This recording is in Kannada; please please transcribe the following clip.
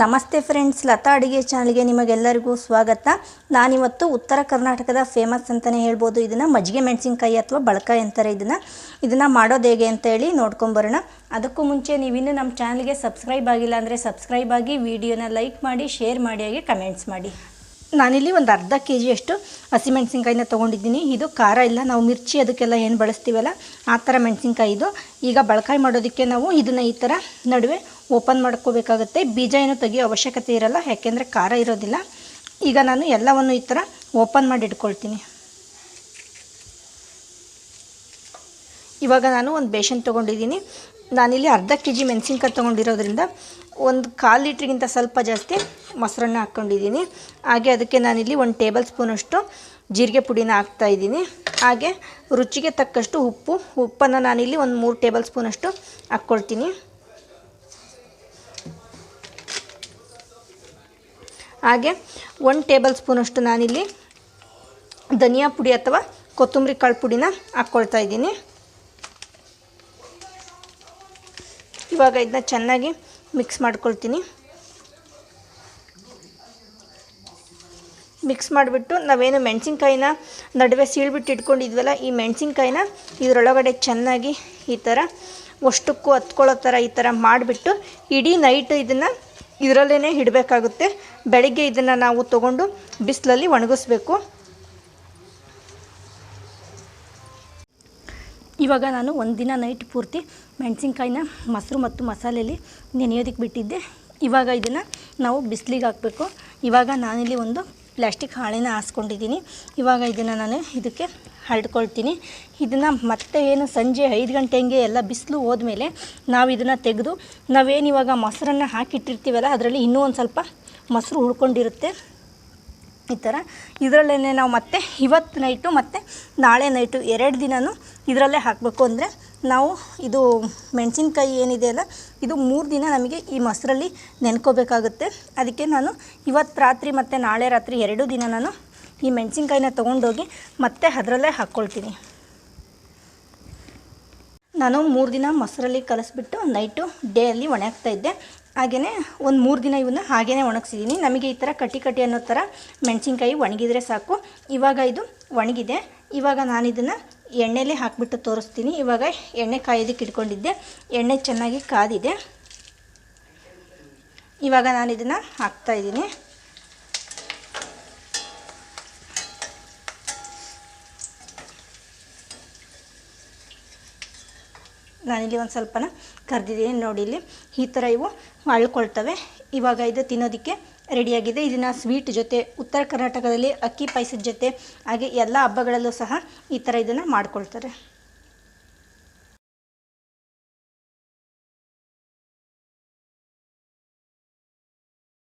ನಮಸ್ತೆ ಫ್ರೆಂಡ್ಸ್, ಲತಾ ಅಡುಗೆ ಚಾನಲ್ಗೆ ನಿಮಗೆಲ್ಲರಿಗೂ ಸ್ವಾಗತ. ನಾನಿವತ್ತು ಉತ್ತರ ಕರ್ನಾಟಕದ ಫೇಮಸ್ ಅಂತಲೇ ಹೇಳ್ಬೋದು. ಇದನ್ನು ಮಜ್ಜಿಗೆ ಮೆಣಸಿನ್ಕಾಯಿ ಅಥವಾ ಬಳಕಾಯಿ ಅಂತಾರೆ ಇದನ್ನು. ಇದನ್ನು ಮಾಡೋದು ಹೇಗೆ ಅಂತ ಹೇಳಿ ನೋಡ್ಕೊಂಬರೋಣ. ಅದಕ್ಕೂ ಮುಂಚೆ ನೀವಿನ್ನೂ ನಮ್ಮ ಚಾನಲ್ಗೆ ಸಬ್ಸ್ಕ್ರೈಬ್ ಆಗಿಲ್ಲ ಅಂದರೆ ಸಬ್ಸ್ಕ್ರೈಬ್ ಆಗಿ, ವಿಡಿಯೋನ ಲೈಕ್ ಮಾಡಿ, ಶೇರ್ ಮಾಡಿ, ಹಾಗೆ ಕಮೆಂಟ್ಸ್ ಮಾಡಿ. ನಾನಿಲ್ಲಿ ಒಂದು ಅರ್ಧ ಕೆ ಜಿಯಷ್ಟು ಹಸಿಮೆಣ್ಸಿನ್ಕಾಯಿನ ತೊಗೊಂಡಿದ್ದೀನಿ. ಇದು ಖಾರ ಇಲ್ಲ. ನಾವು ಮಿರ್ಚಿ ಅದಕ್ಕೆಲ್ಲ ಏನು ಬಳಸ್ತೀವಲ್ಲ, ಆ ಥರ ಮೆಣಸಿನ್ಕಾಯಿ ಇದು. ಈಗ ಬಳಕಾಯಿ ಮಾಡೋದಕ್ಕೆ ನಾವು ಇದನ್ನು ಈ ಥರ ನಡುವೆ ಓಪನ್ ಮಾಡ್ಕೋಬೇಕಾಗುತ್ತೆ. ಬೀಜ ಏನು ತೆಗಿಯೋ ಅವಶ್ಯಕತೆ ಇರಲ್ಲ, ಯಾಕೆಂದರೆ ಖಾರ ಇರೋದಿಲ್ಲ. ಈಗ ನಾನು ಎಲ್ಲವನ್ನು ಈ ಥರ ಓಪನ್ ಮಾಡಿ ಇಟ್ಕೊಳ್ತೀನಿ. ಇವಾಗ ನಾನು ಒಂದು ಬೇಷನ್ ತೊಗೊಂಡಿದ್ದೀನಿ. ನಾನಿಲ್ಲಿ ಅರ್ಧ ಕೆ ಜಿ ಮೆಣಸಿನ್ಕಾಯಿ ತೊಗೊಂಡಿರೋದ್ರಿಂದ ಒಂದು ಕಾಲು ಲೀಟ್ರಿಗಿಂತ ಸ್ವಲ್ಪ ಜಾಸ್ತಿ ಮೊಸರನ್ನ ಹಾಕ್ಕೊಂಡಿದ್ದೀನಿ. ಹಾಗೆ ಅದಕ್ಕೆ ನಾನಿಲ್ಲಿ ಒಂದು ಟೇಬಲ್ ಸ್ಪೂನಷ್ಟು ಜೀರಿಗೆ ಪುಡಿನ ಹಾಕ್ತಾಯಿದ್ದೀನಿ ಹಾಗೆ ರುಚಿಗೆ ತಕ್ಕಷ್ಟು ಉಪ್ಪು, ಉಪ್ಪನ್ನು ನಾನಿಲ್ಲಿ ಒಂದು ಮೂರು ಟೇಬಲ್ ಸ್ಪೂನಷ್ಟು ಹಾಕ್ಕೊಳ್ತೀನಿ. ಹಾಗೆ ಒಂದು ಟೇಬಲ್ ಸ್ಪೂನಷ್ಟು ನಾನಿಲ್ಲಿ ಧನಿಯಾ ಪುಡಿ ಅಥವಾ ಕೊತ್ತಂಬರಿ ಕಾಳು ಪುಡಿನ ಹಾಕ್ಕೊಳ್ತಾ ಇದ್ದೀನಿ. ಇವಾಗ ಇದನ್ನ ಚೆನ್ನಾಗಿ ಮಿಕ್ಸ್ ಮಾಡ್ಕೊಳ್ತೀನಿ. ಮಿಕ್ಸ್ ಮಾಡಿಬಿಟ್ಟು ನಾವೇನು ಮೆಣಸಿನ್ಕಾಯಿನ ನಡುವೆ ಸೀಳ್ಬಿಟ್ಟು ಇಟ್ಕೊಂಡಿದ್ವಲ್ಲ, ಈ ಮೆಣಸಿನ್ಕಾಯಿನ ಇದರೊಳಗಡೆ ಚೆನ್ನಾಗಿ ಈ ಥರ ಅಷ್ಟಕ್ಕೂ ಹತ್ಕೊಳ್ಳೋ ಥರ ಈ ಥರ ಮಾಡಿಬಿಟ್ಟು ಇಡೀ ನೈಟ್ ಇದನ್ನು ಇದರಲ್ಲೇ ಇಡಬೇಕಾಗುತ್ತೆ. ಬೆಳಗ್ಗೆ ಇದನ್ನು ನಾವು ತೊಗೊಂಡು ಬಿಸಿಲಲ್ಲಿ ಒಣಗಿಸ್ಬೇಕು. ಇವಾಗ ನಾನು ಒಂದಿನ ನೈಟ್ ಪೂರ್ತಿ ಮೆಣಸಿನ್ಕಾಯಿನ ಮೊಸರು ಮತ್ತು ಮಸಾಲೆಯಲ್ಲಿ ನೆನೆಯೋದಕ್ಕೆ ಬಿಟ್ಟಿದ್ದೆ. ಇವಾಗ ಇದನ್ನು ನಾವು ಬಿಸಿಲಿಗೆ ಹಾಕಬೇಕು. ಇವಾಗ ನಾನಿಲ್ಲಿ ಒಂದು ಪ್ಲ್ಯಾಸ್ಟಿಕ್ ಹಾಳೆನ ಹಾಸ್ಕೊಂಡಿದ್ದೀನಿ. ಇವಾಗ ಇದನ್ನು ನಾನು ಇದಕ್ಕೆ ಹರಡ್ಕೊಳ್ತೀನಿ. ಇದನ್ನು ಮತ್ತೆ ಏನು ಸಂಜೆ ಐದು ಗಂಟೆ ಹಂಗೆ ಎಲ್ಲ ಬಿಸಿಲು ಹೋದ್ಮೇಲೆ ನಾವು ಇದನ್ನು ತೆಗೆದು ನಾವೇನು ಇವಾಗ ಮೊಸರನ್ನು ಹಾಕಿಟ್ಟಿರ್ತೀವಲ್ಲ, ಅದರಲ್ಲಿ ಇನ್ನೂ ಒಂದು ಸ್ವಲ್ಪ ಮೊಸರು ಉಳ್ಕೊಂಡಿರುತ್ತೆ. ಈ ಥರ ಇದರಲ್ಲೇ ನಾವು ಮತ್ತೆ ಇವತ್ತು ನೈಟು ಮತ್ತು ನಾಳೆ ನೈಟು ಎರಡು ದಿನವೂ ಇದರಲ್ಲೇ ಹಾಕಬೇಕು ಅಂದರೆ ನಾವು ಇದು ಮೆಣಸಿನ್ಕಾಯಿ ಏನಿದೆ ಅಲ್ಲ, ಇದು ಮೂರು ದಿನ ನಮಗೆ ಈ ಮೊಸರಲ್ಲಿ ನೆನ್ಕೋಬೇಕಾಗುತ್ತೆ. ಅದಕ್ಕೆ ನಾನು ಇವತ್ತು ರಾತ್ರಿ ಮತ್ತು ನಾಳೆ ರಾತ್ರಿ ಎರಡೂ ದಿನ ನಾನು ಈ ಮೆಣಸಿನ್ಕಾಯಿನ ತೊಗೊಂಡೋಗಿ ಮತ್ತೆ ಅದರಲ್ಲೇ ಹಾಕ್ಕೊಳ್ತೀನಿ ನಾನು ಮೂರು ದಿನ ಮೊಸರಲ್ಲಿ ಕಲಸಿಬಿಟ್ಟು ನೈಟು ಡೇ ಅಲ್ಲಿ ಒಣಗ್ತಾ ಇದ್ದೆ. ಹಾಗೆಯೇ ಒಂದು ಮೂರು ದಿನ ಇವನ್ನ ಹಾಗೇ ಒಣಗಿಸಿದ್ದೀನಿ ನಮಗೆ ಈ ಥರ ಕಟ್ಟಿ ಕಟ್ಟಿ ಅನ್ನೋ ಥರ ಮೆಣಸಿನ್ಕಾಯಿ ಒಣಗಿದರೆ ಸಾಕು. ಇವಾಗ ಇದು ಒಣಗಿದೆ. ಇವಾಗ ನಾನು ಇದನ್ನು ಎಣ್ಣೆಲೇ ಹಾಕಿಬಿಟ್ಟು ತೋರಿಸ್ತೀನಿ. ಇವಾಗ ಎಣ್ಣೆ ಕಾಯೋದಕ್ಕೆ ಇಟ್ಕೊಂಡಿದ್ದೆ. ಎಣ್ಣೆ ಚೆನ್ನಾಗಿ ಕಾದಿದೆ. ಇವಾಗ ನಾನು ಇದನ್ನು ಹಾಕ್ತಾಯಿದ್ದೀನಿ ನಾನಿಲ್ಲಿ ಒಂದು ಸ್ವಲ್ಪನ ಕರೆದಿದ್ದೀನಿ ನೋಡಿ ಇಲ್ಲಿ ಈ ಥರ ಇವು ಅಳ್ಕೊಳ್ತವೆ. ಇವಾಗ ಇದು ತಿನ್ನೋದಕ್ಕೆ ರೆಡಿಯಾಗಿದೆ ಇದನ್ನು ಸ್ವೀಟ್ ಜೊತೆ, ಉತ್ತರ ಕರ್ನಾಟಕದಲ್ಲಿ ಅಕ್ಕಿ ಪಾಯಸದ ಜೊತೆ, ಹಾಗೆ ಎಲ್ಲ ಹಬ್ಬಗಳಲ್ಲೂ ಸಹ ಈ ಥರ ಇದನ್ನು ಮಾಡ್ಕೊಳ್ತಾರೆ.